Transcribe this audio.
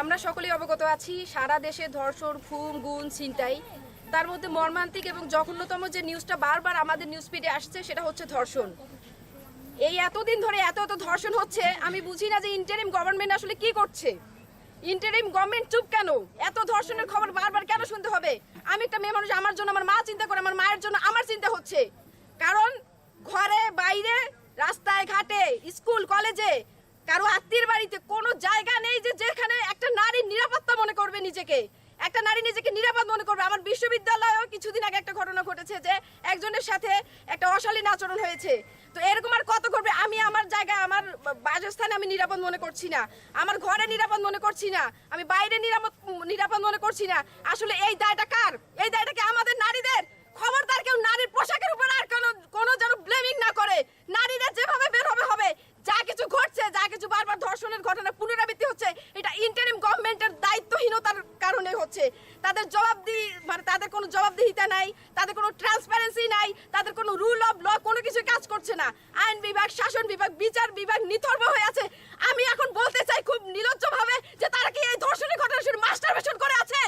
আমরা সকলেই অবগত আছি, সারা দেশে ধর্ষণ, খুন, গুণ, ছিনতাই। তার মধ্যে মর্মান্তিক এবং জঘন্যতম যে নিউজটা বারবার আমাদের নিউজ ফিডে আসছে, সেটা হচ্ছে ধর্ষণ। এই এতদিন ধরে এত এত ধর্ষণ হচ্ছে, আমি বুঝি না যে ইন্টারিম গভর্নমেন্ট আসলে কি করছে। ইন্টারিম গভর্নমেন্ট চুপ কেন? এত ধর্ষণের খবর বারবার কেন শুনতে হবে? আমি একটা মেয়ে মানুষ, আমার জন্য আমার মা চিন্তা করে, আমার মায়ের জন্য আমার চিন্তা হচ্ছে। কারণ ঘরে, বাইরে, রাস্তায়, ঘাটে, স্কুল, কলেজে, কারও আত্মীয় বাড়িতে কোনো জায়গা নেই যে যেখানে একটা নারী নিরাপত্তা মনে করবে নিজেকে। একটা নারী নিজেকে নিরাপদ মনে করবে। আমার বিশ্ববিদ্যালয়েও কিছুদিন আগে একটা ঘটনা ঘটেছে যে একজনের সাথে একটা অশালীন আচরণ হয়েছে। তো এরকম আর কত করবে? আমি আমার জায়গায়, আমার বাসস্থানে আমি নিরাপদ মনে করছি না। আমার ঘরে নিরাপদ মনে করছি না। আমি বাইরে নিরাপদ নিরাপদ মনে করছি না। আসলে এই দায়টা কার? এই দায়টা কি আমাদের নারীদের? খবরদার কেউ নারীর পোশাকের উপর আর কোনো কোনো যেন ব্লেমিং না করে। নারীরা যেভাবে বের হবে হবে। যা কিছু ঘটছে, যা কিছু বারবার ধর্ষণের ঘটনা পুনরাবৃত্তি ক্ষমতার কারণে হচ্ছে। তাদের জবাবদি মানে তাদের কোনো জবাবদিহিতা নাই, তাদের কোনো ট্রান্সপারেন্সি নাই, তাদের কোনো রুল অফ ল কোনো কিছু কাজ করছে না। আইন বিভাগ, শাসন বিভাগ, বিচার বিভাগ নিথর্ব হয়ে আছে। আমি এখন বলতে চাই খুব নিরজ্জভাবে যে তারা কি এই ধর্ষণের ঘটনা মাস্টার করে আছে?